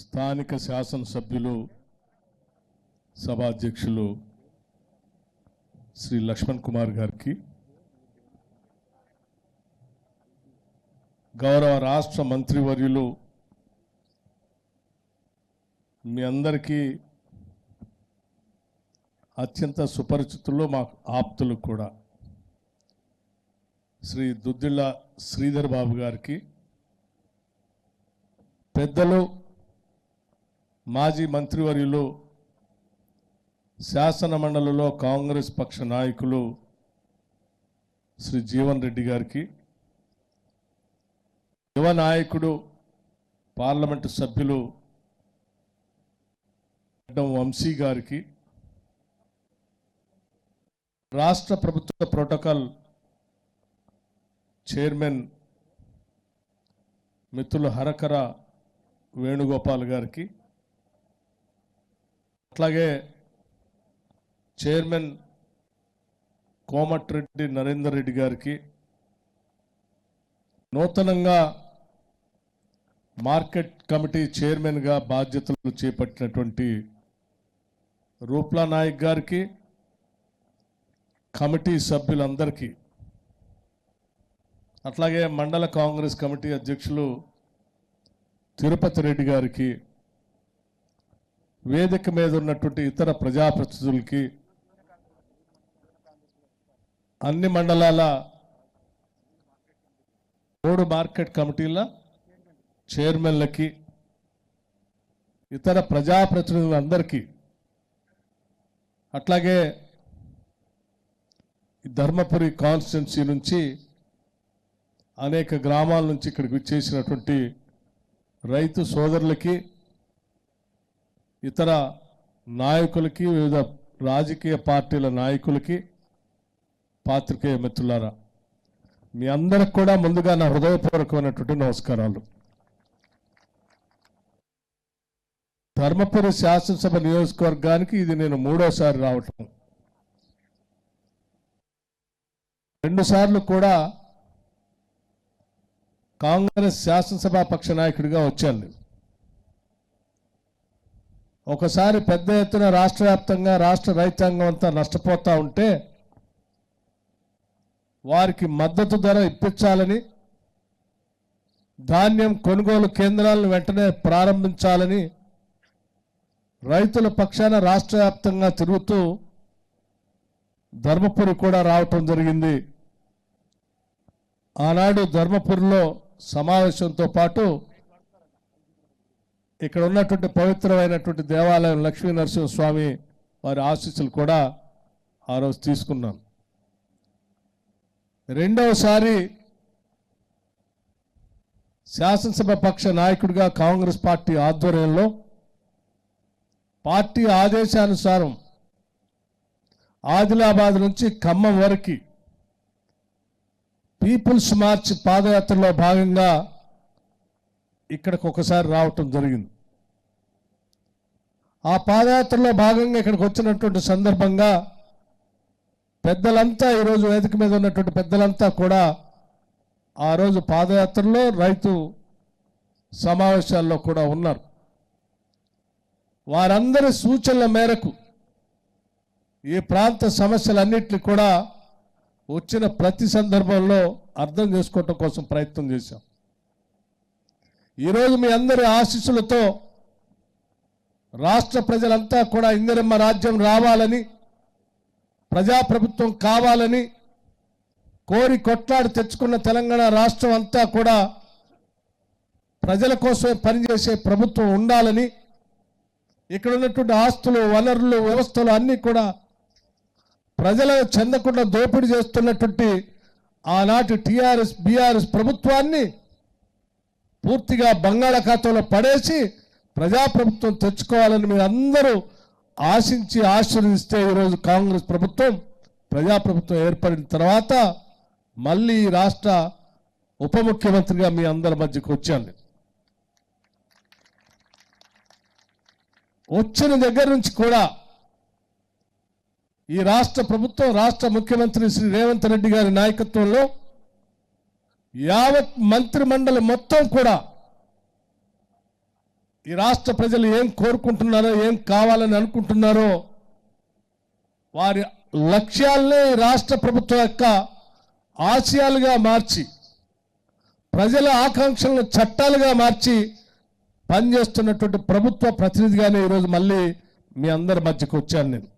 స్థానిక శాసనసభ్యులు సభాధ్యక్షులు శ్రీ లక్ష్మణ్ కుమార్ గారికి గౌరవ రాష్ట్ర మంత్రివర్యులు మీ అందరికీ అత్యంత సుపరిచితుల్లో మా ఆప్తులు కూడా. శ్రీ దుద్దిళ్ళ శ్రీధర్ బాబు గారికి పెద్దలు మాజీ మంత్రివర్యులు శాసన మండలిలో కాంగ్రెస్ పక్ష నాయకులు శ్రీ జీవన్ రెడ్డి గారికి యువ నాయకుడు పార్లమెంటు సభ్యులు వంశీ గారికి రాష్ట్ర ప్రభుత్వ ప్రోటోకాల్ చైర్మన్ మిత్రులు హరకర వేణుగోపాల్ గారికి అట్లాగే చైర్మన్ కోమటిరెడ్డి నరేందర్ రెడ్డి గారికి నూతనంగా మార్కెట్ కమిటీ చైర్మన్గా బాధ్యతలు చేపట్టినటువంటి రూప్లా నాయక్ గారికి కమిటీ సభ్యులందరికీ అట్లాగే మండల కాంగ్రెస్ కమిటీ అధ్యక్షులు తిరుపతి రెడ్డి గారికి వేదిక మీద ఉన్నటువంటి ఇతర ప్రజాప్రతినిధులకి అన్ని మండలాల మూడు మార్కెట్ కమిటీల చైర్మన్లకి ఇతర ప్రజాప్రతినిధులందరికీ అట్లాగే ఈ ధర్మపురి కాన్స్టిట్యున్సీ నుంచి అనేక గ్రామాల నుంచి ఇక్కడికి వచ్చేసినటువంటి రైతు సోదరులకి ఇతర నాయకులకి వివిధ రాజకీయ పార్టీల నాయకులకి పాత్రికేయ మిత్రులారా మీ అందరికి కూడా ముందుగా నా హృదయపూర్వకమైనటువంటి నమస్కారాలు ధర్మపురి శాసనసభ నియోజకవర్గానికి ఇది నేను మూడోసారి రావటం రెండుసార్లు కూడా కాంగ్రెస్ శాసనసభ పక్ష నాయకుడిగా వచ్చాను నేను. ఒకసారి పెద్ద ఎత్తున రాష్ట్ర వ్యాప్తంగా రాష్ట్ర రైతాంగం అంతా నష్టపోతూ ఉంటే వారికి మద్దతు ధర ఇప్పించాలని ధాన్యం కొనుగోలు కేంద్రాలను వెంటనే ప్రారంభించాలని రైతుల పక్షాన రాష్ట్ర వ్యాప్తంగా తిరుగుతూ ధర్మపురి కూడా రావటం జరిగింది. ఆనాడు ధర్మపురిలో సమావేశంతో పాటు ఇక్కడ ఉన్నటువంటి పవిత్రమైనటువంటి దేవాలయం లక్ష్మీ నరసింహస్వామి వారి ఆశీస్సులు కూడా ఆ రోజు తీసుకున్నాను రెండవసారి శాసనసభ పక్ష నాయకుడిగా కాంగ్రెస్ పార్టీ ఆధ్వర్యంలో పార్టీ ఆదేశానుసారం ఆదిలాబాద్ నుంచి ఖమ్మం వరకు పీపుల్స్ మార్చ్ పాదయాత్రలో భాగంగా ఇక్కడికి ఒకసారి రావటం జరిగింది. ఆ పాదయాత్రలో భాగంగా ఇక్కడికి వచ్చినటువంటి సందర్భంగా పెద్దలంతా ఈరోజు వేదిక మీద ఉన్నటువంటి పెద్దలంతా కూడా ఆ రోజు పాదయాత్రలో రైతు సమావేశాల్లో కూడా ఉన్నారు. వారందరి సూచనల మేరకు ఈ ప్రాంత సమస్యలన్నింటినీ కూడా వచ్చిన ప్రతి సందర్భంలో అర్థం చేసుకోవటం కోసం ప్రయత్నం చేశాం. ఈరోజు మీ అందరి ఆశీస్సులతో రాష్ట్ర ప్రజలంతా కూడా ఇందిరమ్మ రాజ్యం రావాలని ప్రజాప్రభుత్వం కావాలని కోరి కొట్లాడి తెచ్చుకున్న తెలంగాణ రాష్ట్రం అంతా కూడా ప్రజల కోసమే పనిచేసే ప్రభుత్వం ఉండాలని ఇక్కడ ఉన్నటువంటి ఆస్తులు వనరులు వ్యవస్థలు అన్నీ కూడా ప్రజల చెందకుండా దోపిడీ చేస్తున్నటువంటి ఆనాటి టీఆర్ఎస్ బీఆర్ఎస్ ప్రభుత్వాన్ని పూర్తిగా బంగాళాఖాతంలో పడేసి ప్రజాప్రభుత్వం తెచ్చుకోవాలని మీరు అందరూ ఆశించి ఆశీర్వదిస్తే ఈరోజు కాంగ్రెస్ ప్రభుత్వం ప్రజాప్రభుత్వం ఏర్పడిన తర్వాత మళ్ళీ ఈ రాష్ట్ర ఉప ముఖ్యమంత్రిగా మీ అందరి మధ్యకు వచ్చాను వచ్చిన దగ్గర నుంచి కూడా ఈ రాష్ట్ర ప్రభుత్వం రాష్ట్ర ముఖ్యమంత్రి శ్రీ రేవంత్ రెడ్డి గారి నాయకత్వంలో యావత్ మంత్రి మండలి మొత్తం కూడా ఈ రాష్ట్ర ప్రజలు ఏం కోరుకుంటున్నారో ఏం కావాలని అనుకుంటున్నారో వారి లక్ష్యాలనే రాష్ట్ర ప్రభుత్వం యొక్క ఆశయాలుగా మార్చి ప్రజల ఆకాంక్షలను చట్టాలుగా మార్చి పనిచేస్తున్నటువంటి ప్రభుత్వ ప్రతినిధిగానే ఈరోజు మళ్ళీ మీ అందరి మధ్యకు వచ్చాను నేను.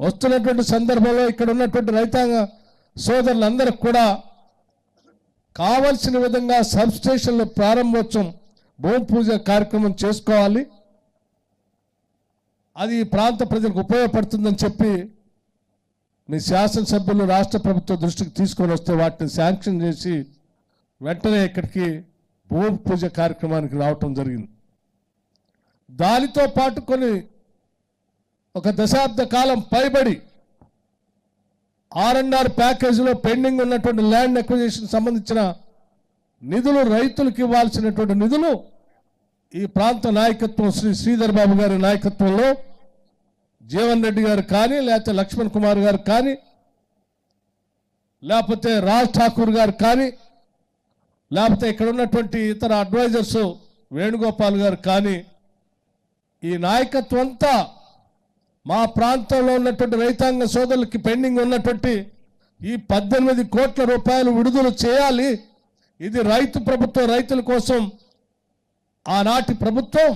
వస్తున్నటువంటి సందర్భంలో ఇక్కడ ఉన్నటువంటి రైతాంగ సోదరులందరికి కూడా కావలసిన విధంగా సబ్ స్టేషన్ల ప్రారంభోత్సవం భూమి పూజ కార్యక్రమం చేసుకోవాలి. అది ఈ ప్రాంత ప్రజలకు ఉపయోగపడుతుందని చెప్పి మీ శాసనసభ్యులు రాష్ట్ర ప్రభుత్వం దృష్టికి తీసుకొని వస్తే వాటిని శాంక్షన్ చేసి వెంటనే ఇక్కడికి భూమి పూజ కార్యక్రమానికి రావటం జరిగింది. దానితో పాటు కొన్ని ఒక దశాబ్ద కాలం పైబడి ఆర్ అండ్ ఆర్ ప్యాకేజీలో పెండింగ్ ఉన్నటువంటి ల్యాండ్ అక్విజిషన్ సంబంధించిన నిధులు రైతులకు ఇవ్వాల్సినటువంటి నిధులు ఈ ప్రాంత నాయకత్వం శ్రీ శ్రీధర్ బాబు గారి నాయకత్వంలో జీవన్ రెడ్డి గారు కానీ లేకపోతే లక్ష్మణ్ కుమార్ గారు కానీ లేకపోతే రాజ్ ఠాకూర్ గారు కానీ లేకపోతే ఇక్కడ ఉన్నటువంటి ఇతర అడ్వైజర్స్ వేణుగోపాల్ గారు కానీ ఈ నాయకత్వం అంతా మా ప్రాంతంలో ఉన్నటువంటి రైతాంగ సోదరులకి పెండింగ్ ఉన్నటువంటి ఈ పద్దెనిమిది కోట్ల రూపాయలు విడుదల చేయాలి. ఇది రైతు ప్రభుత్వం రైతుల కోసం ఆనాటి ప్రభుత్వం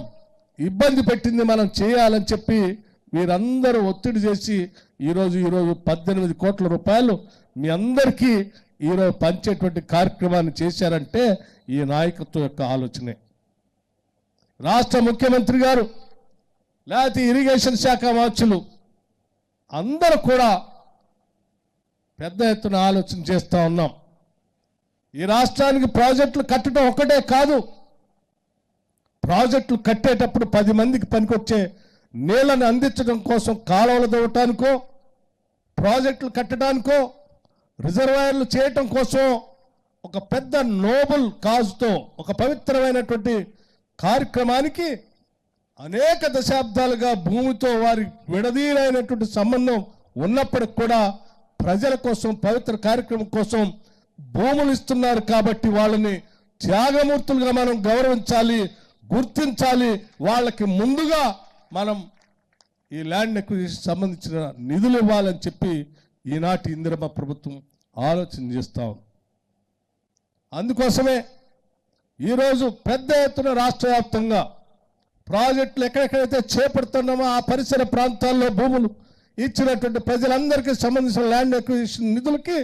ఇబ్బంది పెట్టింది మనం చేయాలని చెప్పి వీరందరూ ఒత్తిడి చేసి ఈరోజు ఈరోజు పద్దెనిమిది కోట్ల రూపాయలు మీ అందరికీ ఈరోజు పంచేటువంటి కార్యక్రమాన్ని చేశారంటే ఈ నాయకత్వం యొక్క ఆలోచనే. రాష్ట్ర ముఖ్యమంత్రి గారు లేకపోతే ఇరిగేషన్ శాఖ మార్చులు. అందరూ కూడా పెద్ద ఎత్తున ఆలోచన చేస్తూ ఉన్నాం. ఈ రాష్ట్రానికి ప్రాజెక్టులు కట్టడం ఒకటే కాదు. ప్రాజెక్టులు కట్టేటప్పుడు పది మందికి పనికొచ్చే నీళ్ళని అందించడం కోసం కాలువలు దవ్వటానికో ప్రాజెక్టులు కట్టడానికో రిజర్వాయర్లు చేయటం కోసం ఒక పెద్ద నోబుల్ కాజుతో ఒక పవిత్రమైనటువంటి కార్యక్రమానికి అనేక దశాబ్దాలుగా భూమితో వారి విడదీరైనటువంటి సంబంధం ఉన్నప్పటికి కూడా ప్రజల కోసం పవిత్ర కార్యక్రమం కోసం భూములు ఇస్తున్నారు కాబట్టి వాళ్ళని త్యాగమూర్తులుగా మనం గౌరవించాలి గుర్తించాలి. వాళ్ళకి ముందుగా మనం ఈ ల్యాండ్ ఎక్విజిషన్ సంబంధించిన నిధులు ఇవ్వాలని చెప్పి ఈనాటి ఇందిరమ్మ ప్రభుత్వం ఆలోచన చేస్తాం అందుకోసమే ఈరోజు పెద్ద ఎత్తున రాష్ట్ర వ్యాప్తంగా ప్రాజెక్టులు ఎక్కడెక్కడైతే చేపడుతున్నామో ఆ పరిసర ప్రాంతాల్లో భూములు ఇచ్చినటువంటి ప్రజలందరికీ సంబంధించిన ల్యాండ్ ఎక్విజిషన్ నిధులకి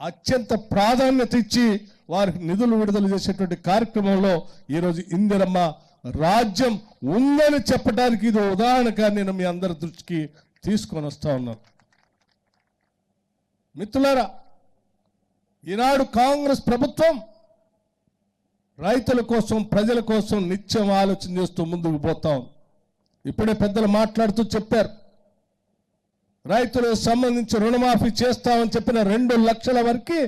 అత్యంత ప్రాధాన్యత ఇచ్చి వారికి నిధులు విడుదల చేసేటువంటి కార్యక్రమంలో ఈరోజు ఇందిరమ్మ రాజ్యం ఉందని చెప్పడానికి ఇది ఉదాహరణగా నేను మీ అందరి దృష్టికి తీసుకొని వస్తా ఉన్నాను. మిత్రులారా ఈనాడు కాంగ్రెస్ ప్రభుత్వం రైతుల కోసం ప్రజల కోసం నిత్యం ఆలోచన చేస్తూ ముందుకు పోతాం. ఇప్పుడే పెద్దలు మాట్లాడుతూ చెప్పారు. రైతులకు సంబంధించి రుణమాఫీ చేస్తామని చెప్పిన రెండు లక్షల వరకు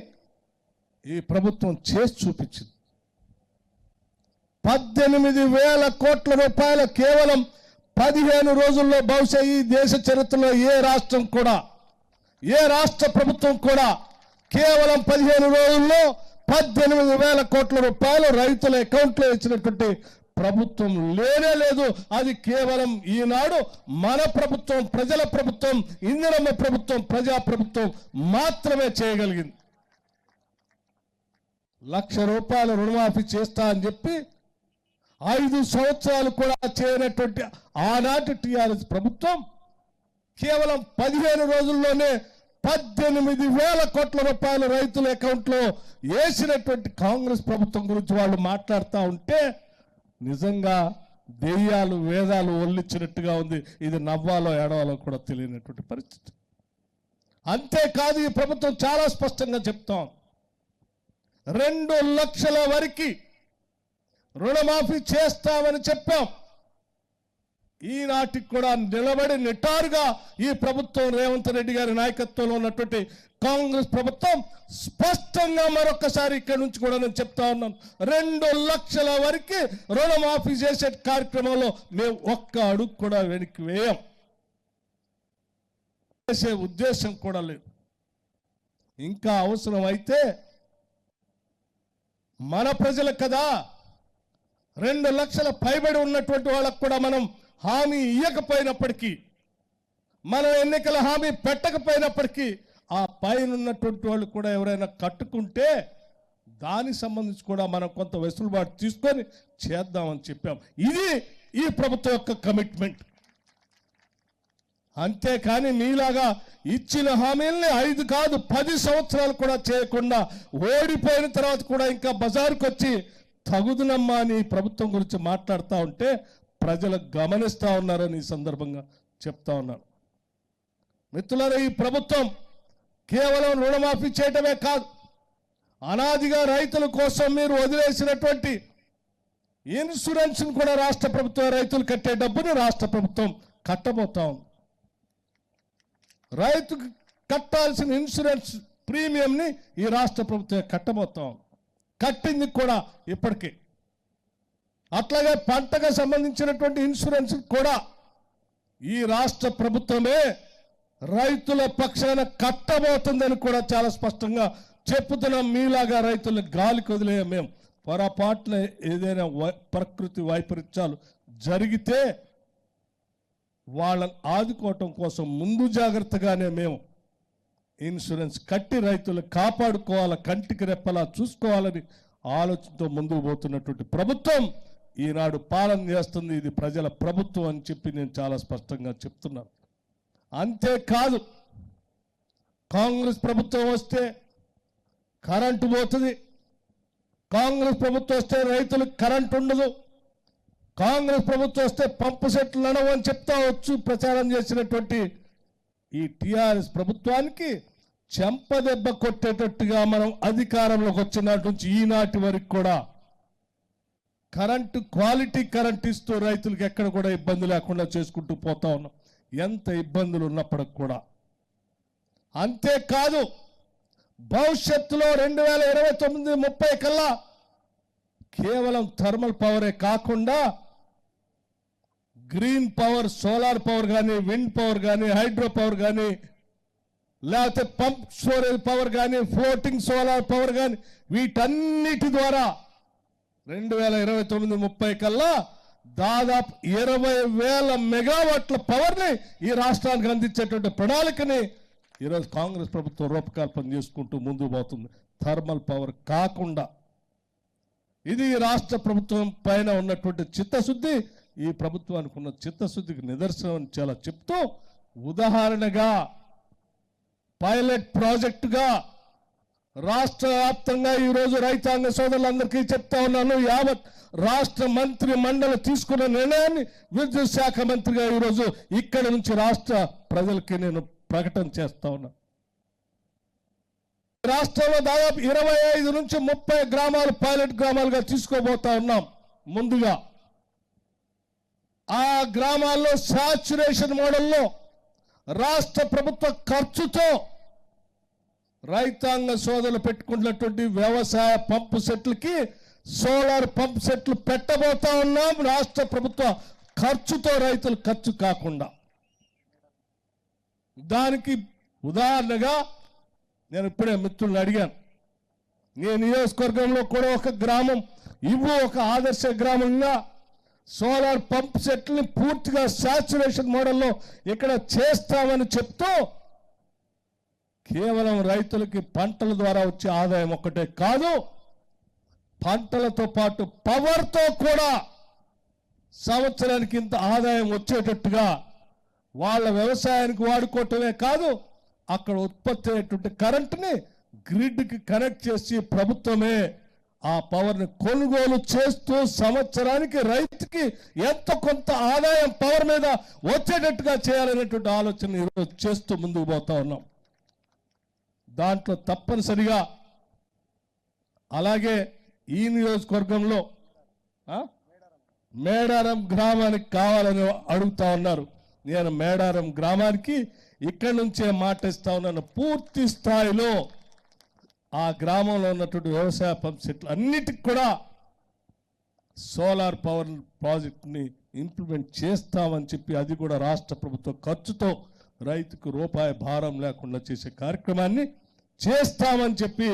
ఈ ప్రభుత్వం చేసి చూపించింది. పద్దెనిమిది వేల కోట్ల రూపాయల కేవలం పదిహేను రోజుల్లో బహుశా ఈ దేశ చరిత్రలో ఏ రాష్ట్రం కూడా ఏ రాష్ట్ర ప్రభుత్వం కూడా కేవలం పదిహేను రోజుల్లో పద్దెనిమిది వేల కోట్ల రూపాయలు రైతుల అకౌంట్లో ఇచ్చినటువంటి ప్రభుత్వం లేనే లేదు. అది కేవలం ఈనాడు మన ప్రభుత్వం ప్రజల ప్రభుత్వం ఇందిరమ్మ ప్రభుత్వం ప్రజా ప్రభుత్వం మాత్రమే చేయగలిగింది. లక్ష రూపాయలు రుణమాఫీ చేస్తా అని చెప్పి ఐదు సంవత్సరాలు కూడా చేయనటువంటి ఆనాటి టీఆర్ఎస్ ప్రభుత్వం కేవలం పదిహేను రోజుల్లోనే పద్దెనిమిది వేల కోట్ల రూపాయల రైతుల అకౌంట్లో వేసినటువంటి కాంగ్రెస్ ప్రభుత్వం గురించి వాళ్ళు మాట్లాడుతూ ఉంటే నిజంగా దెయ్యాలు వేదాలు ఒల్లిచ్చినట్టుగా ఉంది. ఇది నవ్వాలో ఏడవాలో కూడా తెలియనటువంటి పరిస్థితి. అంతేకాదు ఈ ప్రభుత్వం చాలా స్పష్టంగా చెప్తాం. రెండు లక్షల వరకు రుణమాఫీ చేస్తామని చెప్పాం. ఈనాటికి కూడా నిలబడి నిటారుగా ఈ ప్రభుత్వం రేవంత్ రెడ్డి గారి నాయకత్వంలో ఉన్నటువంటి కాంగ్రెస్ ప్రభుత్వం స్పష్టంగా మరొకసారి ఇక్కడ నుంచి కూడా నేను చెప్తా ఉన్నాను. రెండు లక్షల వరకు రుణమాఫీ చేసే కార్యక్రమంలో మేము ఒక్క అడుగు కూడా వెనక్కి వేయం. చేసే ఉద్దేశం కూడా లేదు. ఇంకా అవసరం అయితే మన ప్రజలు కదా రెండు లక్షల పైబడి ఉన్నటువంటి వాళ్ళకు కూడా మనం హామీ ఇవ్వకపోయినప్పటికీ మనం ఎన్నికల హామీ పెట్టకపోయినప్పటికీ ఆ పైన ఉన్నటువంటి వాళ్ళు కూడా ఎవరైనా కట్టుకుంటే దానికి సంబంధించి కూడా మనం కొంత వెసులుబాటు తీసుకొని చేద్దామని చెప్పాం. ఇది ఈ ప్రభుత్వం యొక్క కమిట్మెంట్. అంతేకాని మీలాగా ఇచ్చిన హామీల్ని ఐదు కాదు పది సంవత్సరాలు కూడా చేయకుండా ఓడిపోయిన తర్వాత కూడా ఇంకా బజారుకు వచ్చి తగుదునమ్మా అని ప్రభుత్వం గురించి మాట్లాడుతూ ఉంటే ప్రజలు గమనిస్తూ ఉన్నారని ఈ సందర్భంగా చెప్తా ఉన్నాను. మిత్రులారా ఈ ప్రభుత్వం కేవలం రుణమాఫీ చేయటమే కాదు అనాదిగా రైతుల కోసం మీరు వదిలేసినటువంటి ఇన్సూరెన్స్ కూడా రాష్ట్ర ప్రభుత్వం రైతులు కట్టే డబ్బుని రాష్ట్ర ప్రభుత్వం కట్టబోతా ఉంది. రైతుకు కట్టాల్సిన ఇన్సూరెన్స్ ప్రీమియంని ఈ రాష్ట్ర ప్రభుత్వం కట్టబోతా ఉంది. కట్టింది కూడా ఇప్పటికే. అట్లాగే పంటకు సంబంధించినటువంటి ఇన్సూరెన్స్ కూడా ఈ రాష్ట్ర ప్రభుత్వమే రైతుల పక్షాన కట్టబోతుందని కూడా చాలా స్పష్టంగా చెప్పుతున్నాం. మీలాగా రైతులు గాలి వదిలేయం మేము. పొరపాటున ఏదైనా వై- ప్రకృతి వైపరీత్యాలు జరిగితే వాళ్ళని ఆదుకోవటం కోసం ముందు జాగ్రత్తగానే మేము ఇన్సూరెన్స్ కట్టి రైతులు కాపాడుకోవాలా కంటికి రెప్పలా చూసుకోవాలని ఆలోచనతో ముందుకు పోతున్నటువంటి ప్రభుత్వం ఈనాడు పాలన చేస్తుంది ఇది ప్రజల ప్రభుత్వం అని చెప్పి నేను చాలా స్పష్టంగా చెప్తున్నాను. అంతేకాదు కాంగ్రెస్ ప్రభుత్వం వస్తే కరెంటు పోతుంది కాంగ్రెస్ ప్రభుత్వం వస్తే రైతులకు కరెంట్ ఉండదు కాంగ్రెస్ ప్రభుత్వం వస్తే పంపు సెట్లు నడవు అని చెప్తా వచ్చు ప్రచారం చేసినటువంటి ఈ టిఆర్ఎస్ ప్రభుత్వానికి చెంపదెబ్బ కొట్టేటట్టుగా మనం అధికారంలోకి వచ్చినట్టు నుంచి ఈనాటి వరకు కూడా కరెంటు క్వాలిటీ కరెంట్ ఇస్తూ రైతులకు ఎక్కడ కూడా ఇబ్బంది లేకుండా చేసుకుంటూ పోతా ఉన్నాం. ఎంత ఇబ్బందులు ఉన్నప్పటికి కూడా. అంతేకాదు భవిష్యత్తులో రెండు వేల ఇరవై తొమ్మిది ముప్పై కల్లా కేవలం థర్మల్ పవరే కాకుండా గ్రీన్ పవర్ సోలార్ పవర్ కానీ విండ్ పవర్ కానీ హైడ్రో పవర్ కానీ లేకపోతే పంప్ స్టోరేజ్ పవర్ కానీ ఫ్లోటింగ్ సోలార్ పవర్ కానీ వీటన్నిటి ద్వారా రెండు వేల ఇరవై తొమ్మిది ముప్పై కల్లా దాదాపు ఇరవై వేల మెగావాట్ల పవర్ని ఈ రాష్ట్రానికి అందించేటువంటి ప్రణాళికని ఈరోజు కాంగ్రెస్ ప్రభుత్వం రూపకల్పన చేసుకుంటూ ముందుకు పోతుంది. థర్మల్ పవర్ కాకుండా ఇది ఈ రాష్ట్ర ప్రభుత్వం పైన ఉన్నటువంటి చిత్తశుద్ధి ఈ ప్రభుత్వానికి ఉన్న చిత్తశుద్ధికి నిదర్శనం అని చాలా చెప్తూ ఉదాహరణగా పైలట్ ప్రాజెక్టుగా రాష్ట్ర వ్యాప్తంగా ఈరోజు రైతాంగ సోదరులందరికీ చెప్తా ఉన్నాను యావత్ రాష్ట్ర మంత్రి మండలి తీసుకున్న నిర్ణయాన్ని విద్యుత్ శాఖ మంత్రిగా ఈరోజు ఇక్కడి నుంచి రాష్ట్ర ప్రజలకి నేను ప్రకటన చేస్తా ఉన్నా. రాష్ట్రంలో దాదాపు ఇరవై ఐదు నుంచి ముప్పై గ్రామాలు పైలట్ గ్రామాలుగా తీసుకోబోతా ఉన్నాం ముందుగా. ఆ గ్రామాల్లో సాచురేషన్ మోడల్లో రాష్ట్ర ప్రభుత్వ ఖర్చుతో రైతాంగ సోదరులు పెట్టుకున్నటువంటి వ్యవసాయ పంపు సెట్లకి సోలార్ పంప్ సెట్లు పెట్టబోతా ఉన్నాం. రాష్ట్ర ప్రభుత్వ ఖర్చుతో రైతులు ఖర్చు కాకుండా. దానికి ఉదాహరణగా నేను ఇప్పుడే మిత్రులను అడిగాను. నేను నియోజకవర్గంలో కూడా ఒక గ్రామం ఇవ్వు ఒక ఆదర్శ గ్రామంగా సోలార్ పంప్ సెట్ని పూర్తిగా సాచురేషన్ మోడల్లో ఇక్కడ చేస్తామని చెప్తూ కేవలం రైతులకి పంటల ద్వారా వచ్చే ఆదాయం ఒక్కటే కాదు పంటలతో పాటు పవర్తో కూడా సంవత్సరానికి ఇంత ఆదాయం వచ్చేటట్టుగా వాళ్ళ వ్యవసాయానికి వాడుకోవటమే కాదు అక్కడ ఉత్పత్తి అయ్యేటువంటి కరెంటుని గ్రిడ్కి కనెక్ట్ చేసి ప్రభుత్వమే ఆ పవర్ని కొనుగోలు చేస్తూ సంవత్సరానికి రైతుకి ఎంత కొంత ఆదాయం పవర్ మీద వచ్చేటట్టుగా చేయాలనేటువంటి ఆలోచన ఈరోజు చేస్తూ ముందుకు పోతా ఉన్నాం. దాంట్లో తప్పనిసరిగా అలాగే ఈ నియోజకవర్గంలో మేడారం గ్రామానికి కావాలని అడుగుతా ఉన్నారు. నేను మేడారం గ్రామానికి ఇక్కడి నుంచే మాటిస్తా ఉన్నాను. పూర్తి స్థాయిలో ఆ గ్రామంలో ఉన్నటువంటి వ్యవసాయ పంప్ సెట్లు అన్నిటికి కూడా సోలార్ పవర్ ప్రాజెక్ట్ని ఇంప్లిమెంట్ చేస్తామని చెప్పి అది కూడా రాష్ట్ర ప్రభుత్వ ఖర్చుతో రైతుకు రూపాయి భారం లేకుండా చేసే కార్యక్రమాన్ని చేస్తామని చెప్పి